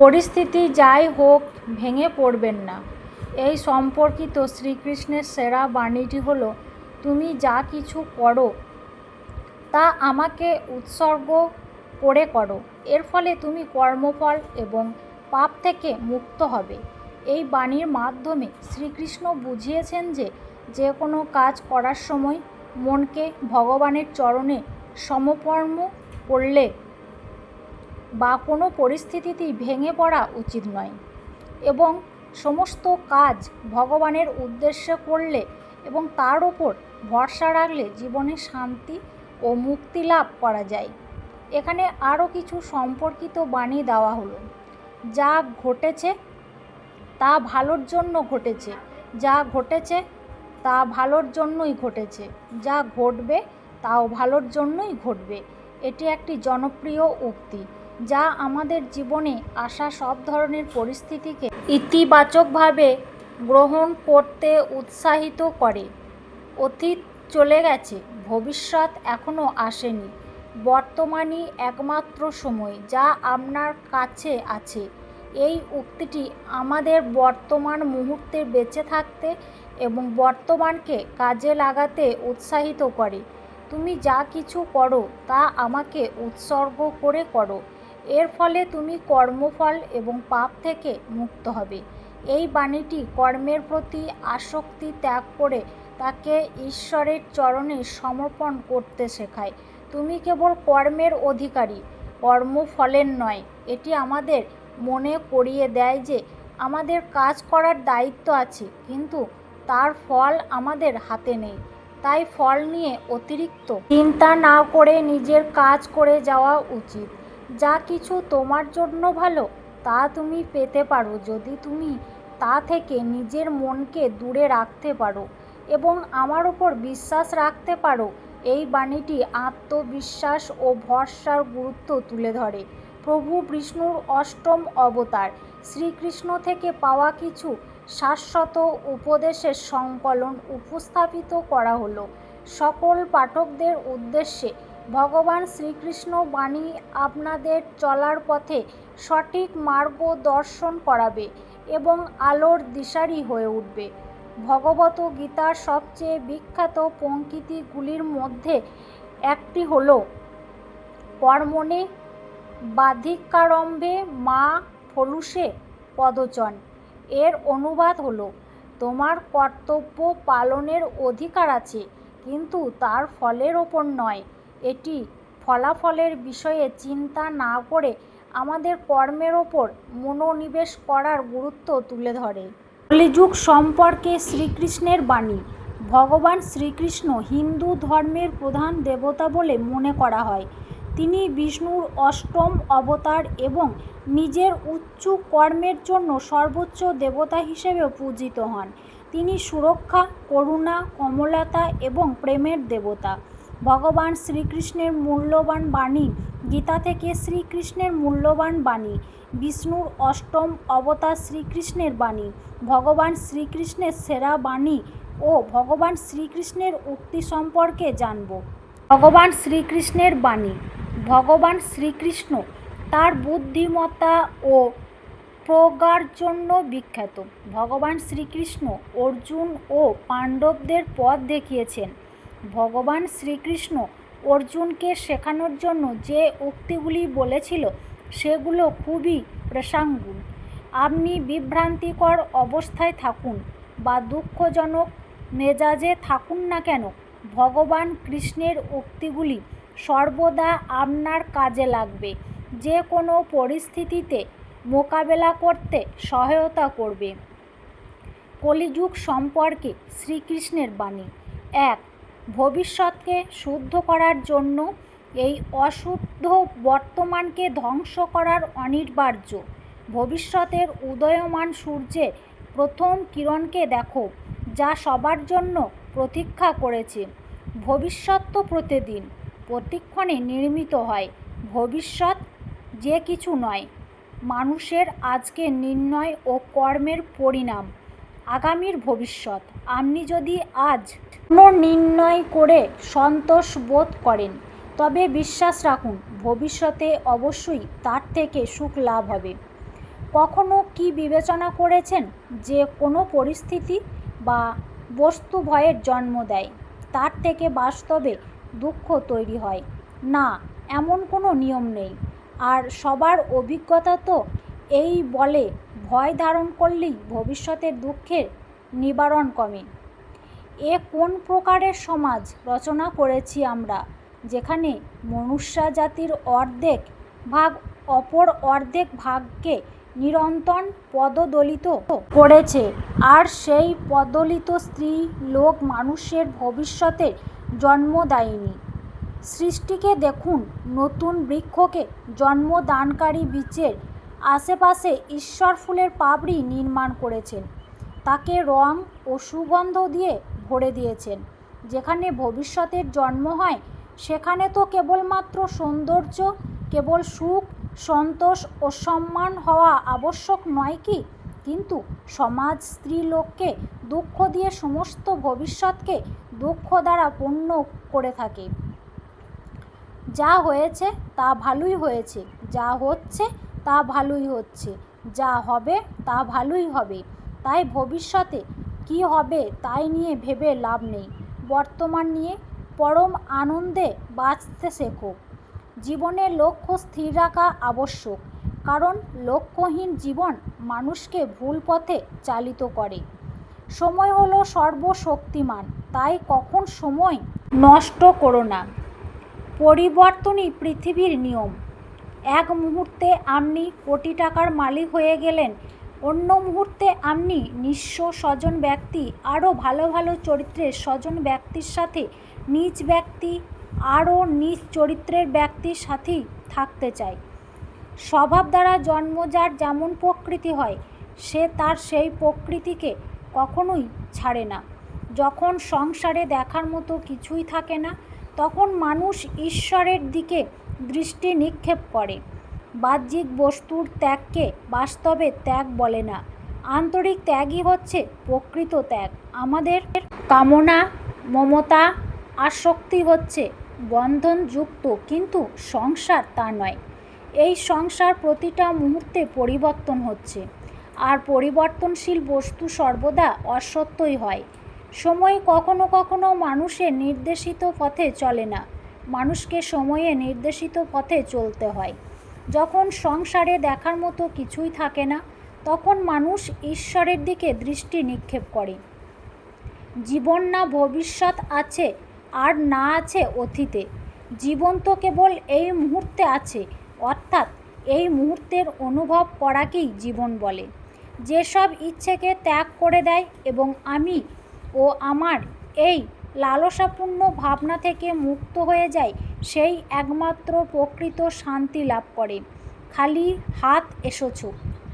পরিস্থিতি যাই হোক, ভেঙে পড়বেন না। এই সম্পর্কিত শ্রীকৃষ্ণের সেরা বাণীটি হলো, তুমি যা কিছু করো, তা আমাকে উৎসর্গ করে করো। এর ফলে তুমি কর্মফল এবং পাপ থেকে মুক্ত হবে। এই বাণীর মাধ্যমে শ্রীকৃষ্ণ বুঝিয়েছেন যে যে কোনো কাজ করার সময় মনকে ভগবানের চরণে সমর্পণ করলে বা কোনো পরিস্থিতিতেই ভেঙে পড়া উচিত নয় এবং সমস্ত কাজ ভগবানের উদ্দেশ্যে করলে এবং তার ওপর ভরসা রাখলে জীবনে শান্তি ও মুক্তি লাভ করা যায়। এখানে আরও কিছু সম্পর্কিত বাণী দেওয়া হলো। যা ঘটেছে, তা ভালোর জন্য ঘটেছে। যা ঘটেছে, তা ভালোর জন্যই ঘটেছে। যা ঘটবে, তাও ভালোর জন্যই ঘটবে। এটি একটি জনপ্রিয় উক্তি। যা আমাদের জীবনে আসা সব ধরনের পরিস্থিতিকে ইতিবাচকভাবে গ্রহণ করতে উৎসাহিত করে। অতীত চলে গেছে, ভবিষ্যৎ এখনও আসেনি। বর্তমানই একমাত্র সময় যা আপনার কাছে আছে। এই উক্তিটি আমাদের বর্তমান মুহূর্তে বেঁচে থাকতে এবং বর্তমানকে কাজে লাগাতে উৎসাহিত করে। তুমি যা কিছু করো তা আমাকে উৎসর্গ করে করো। এর ফলে তুমি কর্মফল এবং পাপ থেকে মুক্ত হবে। এই বাণীটি কর্মের প্রতি আসক্তি ত্যাগ করে তাকে ঈশ্বরের চরণে সমর্পণ করতে শেখায়। তুমি কেবল কর্মের অধিকারী, কর্মফলের নয়। এটি আমাদের মনে করিয়ে দেয় যে আমাদের কাজ করার দায়িত্ব আছে, কিন্তু তার ফল আমাদের হাতে নেই। তাই ফল নিয়ে অতিরিক্ত চিন্তা না করে নিজের কাজ করে যাওয়া উচিত। যা কিছু তোমার জন্য ভালো, তা তুমি পেতে পারো যদি তুমি তা থেকে নিজের মনকে দূরে রাখতে পারো এবং আমার ওপর বিশ্বাস রাখতে পারো। এই বাণীটি আত্মবিশ্বাস ও ভরসার গুরুত্ব তুলে ধরে। প্রভু বিষ্ণুর অষ্টম অবতার, শ্রীকৃষ্ণ থেকে পাওয়া কিছু শাশ্বত উপদেশের সংকলন উপস্থাপিত করা হলো। সকল পাঠকদের উদ্দেশ্যে ভগবান শ্রীকৃষ্ণ বাণী আপনাদের চলার পথে সঠিক মার্গদর্শন করাবে এবং আলোর দিশারি হয়ে উঠবে। ভগবত গীতার সবচেয়ে বিখ্যাত পঙ্ক্তিগুলির মধ্যে একটি হল, কর্মণে বাধিকারম্ভে মা ফলুষে পদচন। এর অনুবাদ হলো, তোমার কর্তব্য পালনের অধিকার আছে, কিন্তু তার ফলের ওপর নয়। এটি ফলাফলের বিষয়ে চিন্তা না করে আমাদের কর্মের ওপর মনোনিবেশ করার গুরুত্ব তুলে ধরে। কলিযুগ সম্পর্কে শ্রীকৃষ্ণের বাণী, ভগবান শ্রীকৃষ্ণ হিন্দু ধর্মের প্রধান দেবতা বলে মনে করা হয়। তিনি বিষ্ণুর অষ্টম অবতার এবং নিজের উচ্চ কর্মের জন্য সর্বোচ্চ দেবতা হিসেবেও পূজিত হন। তিনি সুরক্ষা, করুণা, কমলতা এবং প্রেমের দেবতা। ভগবান শ্রীকৃষ্ণের মূল্যবান বাণী, গীতা থেকে শ্রীকৃষ্ণের মূল্যবান বাণী, বিষ্ণুর অষ্টম অবতার শ্রীকৃষ্ণের বাণী, ভগবান শ্রীকৃষ্ণের সেরা বাণী ও ভগবান শ্রীকৃষ্ণের উক্তি সম্পর্কে জানব। ভগবান শ্রীকৃষ্ণের বাণী, ভগবান শ্রীকৃষ্ণ তার বুদ্ধিমত্তা ও প্রজ্ঞার জন্য বিখ্যাত। ভগবান শ্রীকৃষ্ণ অর্জুন ও পাণ্ডবদের পথ দেখিয়েছেন। ভগবান শ্রীকৃষ্ণ অর্জুনকে শেখানোর জন্য যে উক্তিগুলি বলেছিল, সেগুলো খুবই প্রাসঙ্গিক আপনি বিভ্রান্তিকর অবস্থায় থাকুন বা দুঃখজনক মেজাজে থাকুন না কেন, ভগবান কৃষ্ণের উক্তিগুলি সর্বদা আপনার কাজে লাগবে। যে কোনো পরিস্থিতিতে মোকাবেলা করতে সহায়তা করবে। কলিযুগ সম্পর্কে শ্রীকৃষ্ণের বাণী। এক ভবিষ্যৎকে শুদ্ধ করার জন্য এই অশুদ্ধ বর্তমানকে ধ্বংস করার অনিবার্য। ভবিষ্যতের উদয়মান সূর্যের প্রথম কিরণকে দেখো, যা সবার জন্য প্রতীক্ষা করেছে। ভবিষ্যৎ তো প্রতিদিন, প্রতিক্ষণে নির্মিত হয়। ভবিষ্যৎ যে কিছু নয়, মানুষের আজকে নির্ণয় ও কর্মের পরিণাম। আগামীর ভবিষ্যৎ। আপনি যদি আজ নির্ণয় করে সন্তোষ বোধ করেন, তবে বিশ্বাস রাখুন, ভবিষ্যতে অবশ্যই তার থেকে সুখ লাভ হবে। কখনো কি বিবেচনা করেছেন যে কোনো পরিস্থিতি বা বস্তু ভয়ের জন্ম দেয়, তার থেকে বাস্তবে দুঃখ তৈরি হয়? না, এমন কোনো নিয়ম নেই। আর সবার অভিজ্ঞতা তো এই বলে ভয় ধারণ করলেই ভবিষ্যতের দুঃখের নিবারণ কমে। এ কোন প্রকারের সমাজ রচনা করেছি আমরা, যেখানে মনুষ্য জাতির অর্ধেক ভাগ অপর অর্ধেক ভাগকে নিরন্তর পদদলিত করেছে, আর সেই পদলিত স্ত্রী লোক মানুষের ভবিষ্যতের জন্ম দেয়নি। সৃষ্টিকে দেখুন, নতুন বৃক্ষকে জন্মদানকারী বীজের আশেপাশে ঈশ্বর ফুলের পাপড়ি নির্মাণ করেছেন। তাকে রং ও সুগন্ধ দিয়ে ভরে দিয়েছেন। যেখানে ভবিষ্যতের জন্ম হয়, সেখানে তো কেবলমাত্র সৌন্দর্য, কেবল সুখ, সন্তোষ ও সম্মান হওয়া আবশ্যক নয় কি? কিন্তু সমাজ, স্ত্রী লোককে দুঃখ দিয়ে সমস্ত ভবিষ্যৎকে দুঃখ দ্বারা পূর্ণ করে থাকে। যা হয়েছে তা ভালোই হয়েছে, যা হচ্ছে তা ভালোই হচ্ছে। যা হবে তা ভালোই হবে। তাই ভবিষ্যতে কী হবে তাই নিয়ে ভেবে লাভ নেই। বর্তমান নিয়ে পরম আনন্দে বাঁচতে শেখো। জীবনের লক্ষ্য স্থির রাখা আবশ্যক, কারণ লক্ষ্যহীন জীবন মানুষকে ভুল পথে চালিত করে। সময় হলো সর্বশক্তিমান, তাই কখন সময় নষ্ট করো না। পরিবর্তনই পৃথিবীর নিয়ম। এক মুহূর্তে আপনি কোটি টাকার মালিক হয়ে গেলেন। অন্য মুহূর্তে আপনি নিঃস্ব স্বজন ব্যক্তি, আরও ভালো ভালো চরিত্রের স্বজন ব্যক্তির সাথে, নিজ ব্যক্তি, আরও নিজ চরিত্রের ব্যক্তির সাথেই থাকতে চায়। স্বভাব দ্বারা জন্ম যার যেমন প্রকৃতি হয়, সে তার সেই প্রকৃতিকে কখনোই ছাড়ে না। যখন সংসারে দেখার মতো কিছুই থাকে না, তখন মানুষ ঈশ্বরের দিকে দৃষ্টি নিক্ষেপ করে। বাহ্যিক বস্তুর ত্যাগকে বাস্তবে ত্যাগ বলে না। আন্তরিক ত্যাগই হচ্ছে প্রকৃত ত্যাগ। আমাদের কামনা, মমতা আসক্তি হচ্ছে বন্ধনযুক্ত, কিন্তু সংসার তা নয়। এই সংসার প্রতিটা মুহূর্তে পরিবর্তন হচ্ছে। আর পরিবর্তনশীল বস্তু সর্বদা অসত্যই হয়। সময় কখনো কখনো মানুষের নির্দেশিত পথে চলে না। মানুষকে সময়ে নির্দেশিত পথে চলতে হয়। যখন সংসারে দেখার মতো কিছুই থাকে না, তখন মানুষ ঈশ্বরের দিকে দৃষ্টি নিক্ষেপ করে। জীবন না ভবিষ্যৎ আছে আর না আছে অতীতে। জীবন তো কেবল এই মুহূর্তে আছে, অর্থাৎ এই মুহূর্তের অনুভব করাকেই জীবন বলে। যেসব ইচ্ছেকে ত্যাগ করে দেয় এবং আমি ও আমার এই লালসাপূর্ণ ভাবনা থেকে মুক্ত হয়ে যায়, সেই একমাত্র প্রকৃত শান্তি লাভ করে। খালি হাত এসেছ,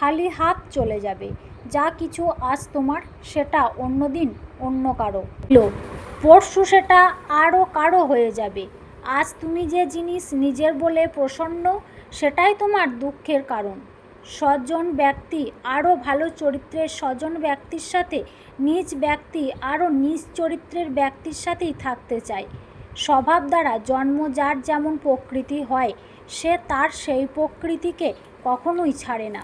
খালি হাত চলে যাবে। যা কিছু আজ তোমার, সেটা অন্য দিন অন্য কারও। পরশু সেটা আরও কারও হয়ে যাবে। আজ তুমি যে জিনিস নিজের বলে প্রসন্ন, সেটাই তোমার দুঃখের কারণ। স্বজন ব্যক্তি, আরও ভালো চরিত্রের স্বজন ব্যক্তির সাথে, নিজ ব্যক্তি, আরও নিজ চরিত্রের ব্যক্তির সাথেই থাকতে চায়। স্বভাব দ্বারা জন্ম যার যেমন প্রকৃতি হয়, সে তার সেই প্রকৃতিকে কখনোই ছাড়ে না।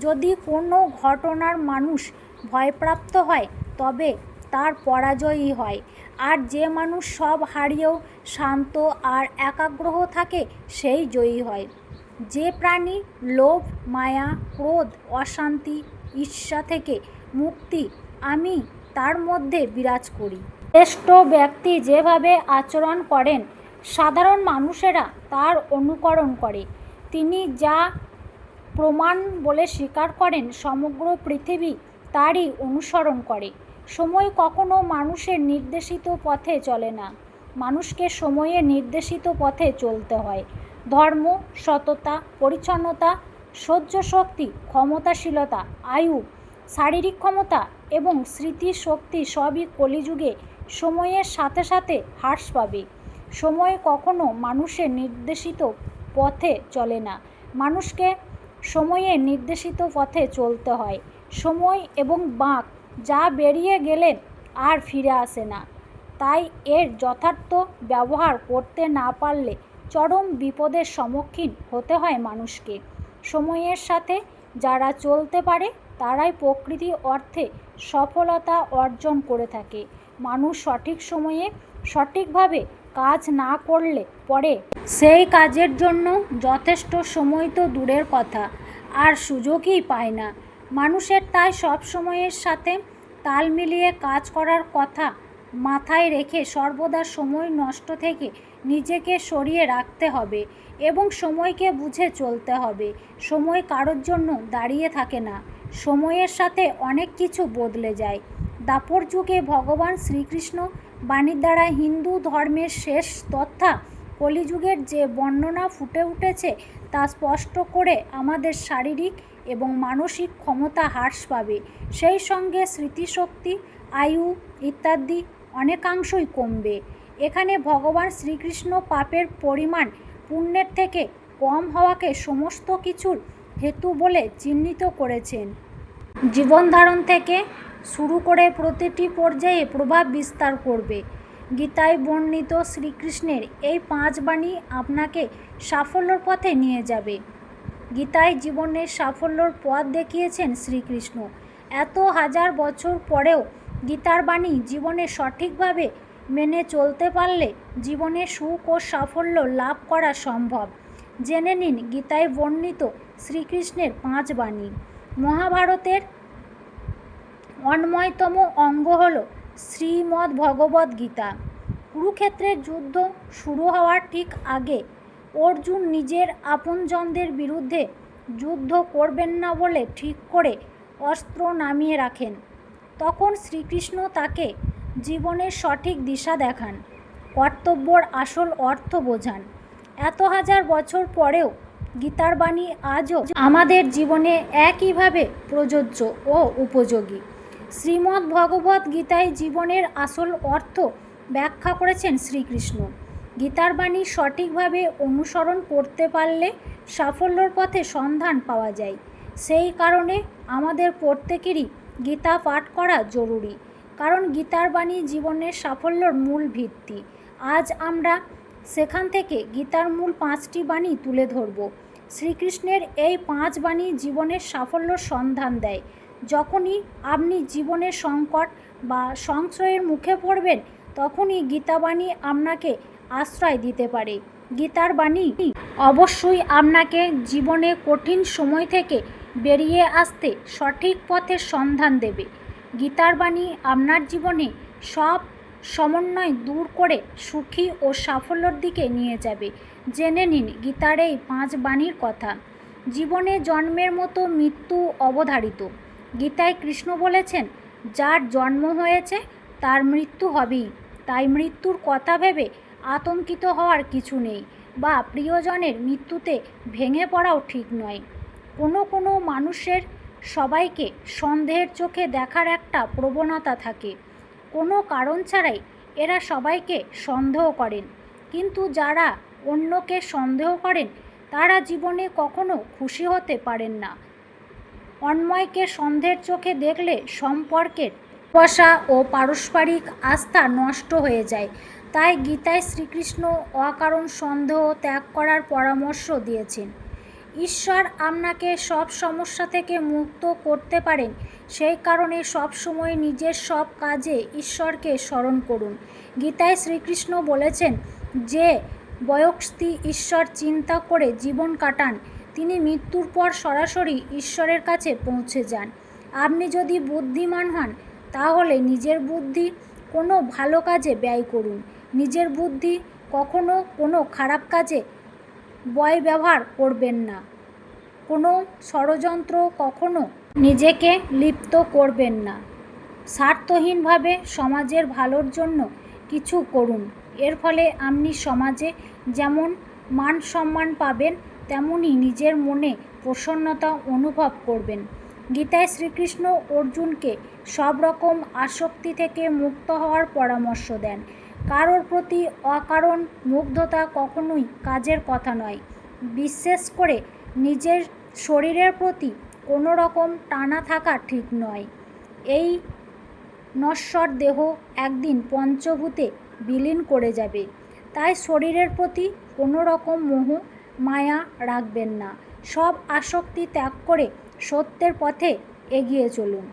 যদি কোনো ঘটনার মানুষ ভয়প্রাপ্ত হয়, তবে তার পরাজয়ই হয়। আর যে মানুষ সব হারিয়েও শান্ত আর একাগ্রহ থাকে, সেই জয়ী হয়। যে প্রাণী লোভ, মায়া, ক্রোধ, অশান্তি, ঈর্ষা থেকে মুক্তি আমি তার মধ্যে বিরাজ করি। শ্রেষ্ঠ ব্যক্তি যেভাবে আচরণ করেন, সাধারণ মানুষেরা তার অনুকরণ করে। তিনি যা প্রমাণ বলে স্বীকার করেন, সমগ্র পৃথিবী তারই অনুসরণ করে। সময় কখনো মানুষের নির্দেশিত পথে চলে না। মানুষকে সময়ে নির্দেশিত পথে চলতে হয়। ধর্ম, সততা, পরিচ্ছন্নতা সহ্য শক্তি ক্ষমতাশীলতা, আয়ু, শারীরিক ক্ষমতা এবং স্মৃতি শক্তি সবই কলিযুগে সময়ের সাথে সাথে হ্রাস পাবে। সময় কখনো মানুষের নির্দেশিত পথে চলে না। মানুষকে সময়ে নির্দেশিত পথে চলতে হয়। সময় এবং বাঁক যা বেরিয়ে গেলে আর ফিরে আসে না। তাই এর যথার্থ ব্যবহার করতে না পারলে চরম বিপদের সম্মুখীন হতে হয় মানুষকে। সময়ের সাথে যারা চলতে পারে, তারাই প্রকৃতি অর্থে সফলতা অর্জন করে থাকে। মানুষ সঠিক সময়ে সঠিকভাবে কাজ না করলে পরে সেই কাজের জন্য যথেষ্ট সময় তো দূরের কথা, আর সুযোগই পায় না। মানুষের তাই সব সময়ের সাথে তাল মিলিয়ে কাজ করার কথা মাথায় রেখে সর্বদা সময় নষ্ট থেকে নিজেকে সরিয়ে রাখতে হবে এবং সময়কে বুঝে চলতে হবে। সময় কারোর জন্য দাঁড়িয়ে থাকে না। সময়ের সাথে অনেক কিছু বদলে যায়। দাপর যুগে ভগবান শ্রীকৃষ্ণ বাণীর দ্বারা হিন্দু ধর্মের শেষ তথা কলিযুগের যে বর্ণনা ফুটে উঠেছে তা স্পষ্ট করে আমাদের শারীরিক এবং মানসিক ক্ষমতা হ্রাস পাবে। সেই সঙ্গে স্মৃতিশক্তি, আয়ু ইত্যাদি অনেকাংশই কমবে। এখানে ভগবান শ্রীকৃষ্ণ পাপের পরিমাণ পুণ্যের থেকে কম হওয়াকে সমস্ত কিছুর হেতু বলে চিহ্নিত করেছেন। জীবনধারণ থেকে শুরু করে প্রতিটি পর্যায়ে প্রভাব বিস্তার করবে। গীতায় বর্ণিত শ্রীকৃষ্ণের এই পাঁচ বাণী আপনাকে সাফল্যর পথে নিয়ে যাবে। গীতায় জীবনের সাফল্যর পথ দেখিয়েছেন শ্রীকৃষ্ণ। এত হাজার বছর পরেও গীতার বাণী জীবনে সঠিকভাবে মেনে চলতে পারলে জীবনে সুখ ও সাফল্য লাভ করা সম্ভব। জেনে নিন গীতায় বর্ণিত শ্রীকৃষ্ণের পাঁচ বাণী। মহাভারতের অন্যতম অঙ্গ হল শ্রীমদ্ ভগবদ্ গীতা। কুরুক্ষেত্রের যুদ্ধ শুরু হওয়ার ঠিক আগে অর্জুন নিজের আপনজনদের বিরুদ্ধে যুদ্ধ করবেন না বলে ঠিক করে অস্ত্র নামিয়ে রাখেন। তখন শ্রীকৃষ্ণ তাকে জীবনের সঠিক দিশা দেখান, কর্তব্যর আসল অর্থ বোঝান। এত হাজার বছর পরেও গীতার বাণী আজও আমাদের জীবনে একইভাবে প্রযোজ্য ও উপযোগী। শ্রীমদ্ ভগবদ্ গীতায় জীবনের আসল অর্থ ব্যাখ্যা করেছেন শ্রীকৃষ্ণ। গীতার বাণী সঠিকভাবে অনুসরণ করতে পারলে সাফল্যর পথে সন্ধান পাওয়া যায়। সেই কারণে আমাদের প্রত্যেকেরই গীতা পাঠ করা জরুরি, কারণ গীতার বাণী জীবনের সাফল্যর মূল ভিত্তি। আজ আমরা সেখান থেকে গীতার মূল পাঁচটি বাণী তুলে ধরব। শ্রীকৃষ্ণের এই পাঁচ বাণী জীবনের সাফল্যর সন্ধান দেয়। যখনই আপনি জীবনের সংকট বা সংশয়ের মুখে পড়বেন, তখনই গীতাবাণী আপনাকে আশ্রয় দিতে পারে। গীতার বাণী অবশ্যই আপনাকে জীবনে কঠিন সময় থেকে বেরিয়ে আসতে সঠিক পথের সন্ধান দেবে। গীতার বাণী আপনার জীবনে সব সমন্বয় দূর করে সুখী ও সাফল্যর দিকে নিয়ে যাবে। জেনে নিন গীতার এই পাঁচ বাণীর কথা। জীবনে জন্মের মতো মৃত্যু অবধারিত। গীতায় কৃষ্ণ বলেছেন, যার জন্ম হয়েছে, তার মৃত্যু হবেই। তাই মৃত্যুর কথা ভেবে আতঙ্কিত হওয়ার কিছু নেই বা প্রিয়জনের মৃত্যুতে ভেঙে পড়াও ঠিক নয়। কোনো কোনো মানুষের সবাইকে সন্দেহের চোখে দেখার একটা প্রবণতা থাকে। কোনো কারণ ছাড়াই এরা সবাইকে সন্দেহ করেন। কিন্তু যারা অন্যকে সন্দেহ করেন, তারা জীবনে কখনো খুশি হতে পারেন না। অন্ময়কে সন্দেহের চোখে দেখলে সম্পর্কের বসা ও পারস্পরিক আস্থা নষ্ট হয়ে যায়। তাই গীতায় শ্রীকৃষ্ণ অকারণ সন্দেহ ত্যাগ করার পরামর্শ দিয়েছেন। ঈশ্বর আপনাকে সব সমস্যা থেকে মুক্ত করতে পারেন। সেই কারণে সব সময় নিজের সব কাজে ঈশ্বরকে স্মরণ করুন। গীতায় শ্রীকৃষ্ণ বলেছেন, যে বয়স্তি ঈশ্বর চিন্তা করে জীবন কাটান, তিনি মৃত্যুর পর সরাসরি ঈশ্বরের কাছে পৌঁছে যান। আপনি যদি বুদ্ধিমান হন, তাহলে নিজের বুদ্ধি কোনো ভালো কাজে ব্যয় করুন। নিজের বুদ্ধি কখনো কোনো খারাপ কাজে বয় ব্যবহার করবেন না। কোনো ষড়যন্ত্র কখনো নিজেকে লিপ্ত করবেন না। স্বার্থহীনভাবে সমাজের ভালোর জন্য কিছু করুন। এর ফলে আপনি সমাজে যেমন মান সম্মান পাবেন, তেমনি নিজের মনে প্রসন্নতা অনুভব করবেন। গীতায় শ্রীকৃষ্ণ অর্জুনকে সব রকম আসক্তি থেকে মুক্ত হওয়ার পরামর্শ দেন। কারোর প্রতি অকারণ মুগ্ধতা কখনোই কাজের কথা নয়। বিশেষ করে নিজের শরীরের প্রতি কোনো রকম টানা থাকা ঠিক নয়। এই নশ্বর দেহ একদিন পঞ্চভূতে বিলীন করে যাবে। তাই শরীরের প্রতি কোনো রকম মোহ, মায়া রাখবেন না। সব আসক্তি ত্যাগ করে সত্যের পথে এগিয়ে চলুন।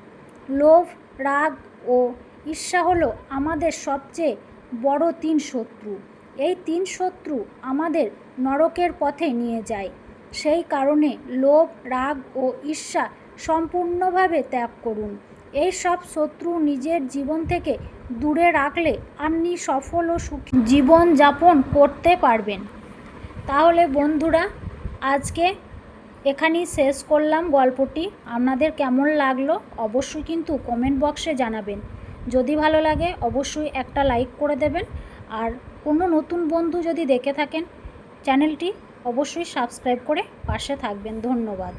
লোভ, রাগ ও ঈর্ষা হলো আমাদের সবচেয়ে বড় তিন শত্রু। এই তিন শত্রু আমাদের নরকের পথে নিয়ে যায়। সেই কারণে লোভ, রাগ ও ঈর্ষা সম্পূর্ণভাবে ত্যাগ করুন। এই সব শত্রু নিজের জীবন থেকে দূরে রাখলে আপনি সফল ও সুখী জীবন যাপন করতে পারবেন। তাহলে বন্ধুরা, আজকে এখানেই শেষ করলাম গল্পটি। আপনাদের কেমন লাগল অবশ্যই কিন্তু কমেন্ট বক্সে জানাবেন। যদি ভালো লাগে, অবশ্যই একটা লাইক করে দেবেন। আর কোনো নতুন বন্ধু যদি দেখে থাকেন চ্যানেলটি অবশ্যই সাবস্ক্রাইব করে পাশে থাকবেন। ধন্যবাদ।